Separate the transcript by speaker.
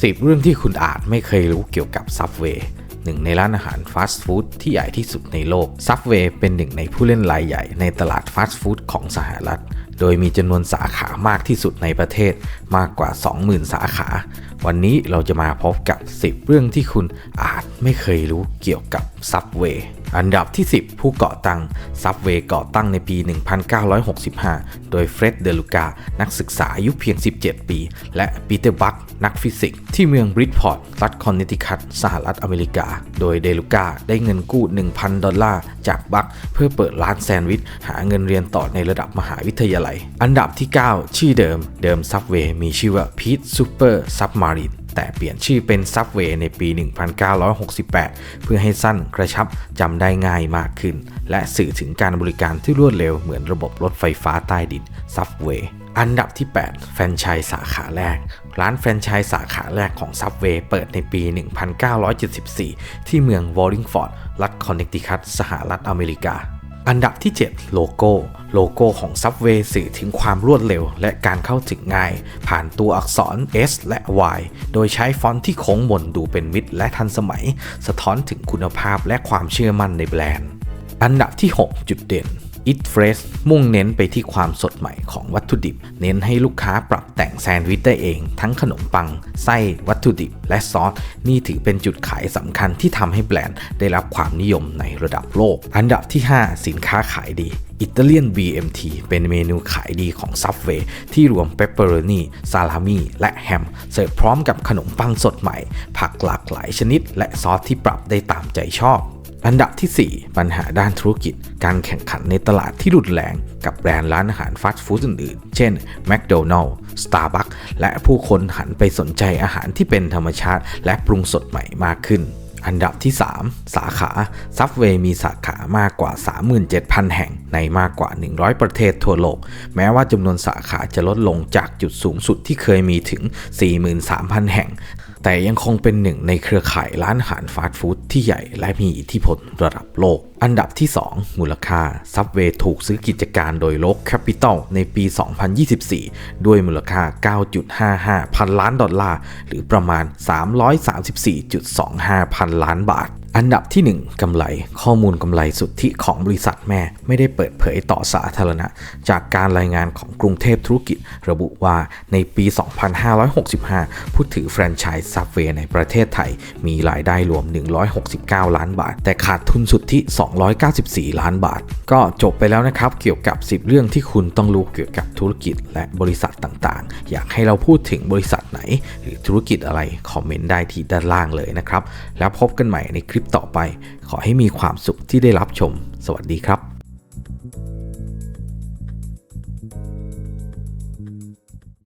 Speaker 1: 10 เรื่องที่คุณอาจไม่เคยรู้เกี่ยวกับซับเวย์หนึ่งในร้านอาหารฟาสต์ฟู้ดที่ใหญ่ที่สุดในโลกซับเวย์เป็นหนึ่งในผู้เล่นรายใหญ่ในตลาดฟาสต์ฟู้ดของสหรัฐ โดยมีจำนวนสาขามากที่สุดในประเทศมากกว่า 20,000 สาขา วันนี้เราจะมาพบกับ 10 เรื่องที่คุณอาจไม่เคยรู้เกี่ยวกับ Subway อันดับที่ 10 ผู้ก่อตั้ง Subway ก่อตั้งในปี 1965 โดยเฟร็ดเดลูกา นักศึกษาอายุเพียง 17 ปี และปีเตอร์บัคนักฟิสิกส์ที่เมืองบริดพอร์ตรัฐคอนเนติคัตสหรัฐอเมริกา โดยเดลูกาได้เงินกู้ 1,000 ดอลลาร์ จากบัคเพื่อเปิดร้านแซนด์วิช หาเงินเรียนต่อในระดับมหาวิทยาลัย อันดับที่ 9 ชื่อเดิมเดิม Subway มีชื่อว่าพีทซูเปอร์ซับมา Pete Super Submarine แต่เปลี่ยนชื่อเป็น Subway ในปี 1968 เพื่อให้สั้นกระชับจำได้ง่ายมากขึ้น และสื่อถึงการบริการที่รวดเร็วเหมือนระบบรถไฟฟ้าใต้ดิน Subway อันดับที่ 8 แฟรนไชส์สาขาแรก ร้านแฟรนไชส์สาขาแรกของ Subway เปิดในปี 1974 ที่เมืองวอลลิงฟอร์ด รัฐคอนเนตทิคัตสหรัฐอเมริกา อันดับที่ 7 โลโก้ โลโก้ของซับเวย์สื่อถึงความรวดเร็ว และการเข้าถึงง่าย ผ่านตัวอักษร S และ Y โดยใช้ฟอนต์ที่โค้งมนดูเป็นมิตรและทันสมัย สะท้อนถึงคุณภาพและความเชื่อมั่นในแบรนด์ อันดับที่ 6 จุดเด่น It Fresh มุ่งเน้นไปที่ความสดใหม่ของวัตถุดิบ เน้นให้ลูกค้าปรับแต่งแซนด์วิชได้เอง ทั้งขนมปัง ไส้วัตถุดิบ และซอส นี่ถือเป็นจุดขายสำคัญที่ทำให้แบรนด์ได้รับความนิยมในระดับโลก อันดับที่ 5 สินค้าขายดีอิตาเลียน BMT เป็นเมนูขายดีของ Subway ที่รวมเปปเปอโรนีซาลามีและแฮม เสิร์ฟพร้อมกับขนมปังสดใหม่ ผักหลากหลายชนิด และซอสที่ปรับได้ตามใจชอบ อันดับที่ 4 ปัญหาด้านธุรกิจ การแข่งขันในตลาดที่รุนแรง กับแบรนด์ร้านอาหารฟาสต์ฟู้ดอื่นๆ เช่น McDonald's Starbucks และผู้คนหันไปสนใจอาหารที่เป็นธรรมชาติและปรุงสดใหม่มากขึ้น อันดับที่ 3 สาขา Subway มีสาขามากกว่า 37,000 แห่งในมากกว่า 100 ประเทศทั่วโลก แม้ว่าจำนวนสาขาจะลดลงจากจุดสูงสุดที่เคยมีถึง 43,000 แห่งแต่ยังคงเป็นหนึ่งในเครือข่ายร้านอาหารฟาสต์ฟู้ดที่ใหญ่และมีอิทธิพลระดับโลก อันดับที่ 2 มูลค่าซับเวย์ถูกซื้อกิจการโดยโลกแคปิตอลในปี 2024 ด้วยมูลค่า 9.55 พันล้านดอลลาร์ หรือประมาณ 334.25 พันล้านบาท อันดับที่ 1กำไร ข้อมูลกำไรสุทธิของบริษัทแม่ ไม่ได้เปิดเผยต่อสาธารณะ จากการรายงานของกรุงเทพธุรกิจ ระบุว่าในปี 2565 ผู้ถือแฟรนไชส์ซับเวย์ในประเทศไทย มีรายได้รวม 169 ล้านบาท แต่ขาดทุนสุทธิ 294 ล้านบาท ก็จบไปแล้วนะครับเกี่ยวกับ 10 เรื่องที่คุณต้องรู้เกี่ยวกับธุรกิจ และบริษัทต่างๆ อยากให้เราพูดถึงบริษัทไหน หรือธุรกิจอะไรคอมเมนต์ได้ที่ด้านล่างเลยนะครับแล้วพบกันใหม่ในคลิปลิปต่อไป ขอให้มีความสุขที่ได้รับชม สวัสดีครับ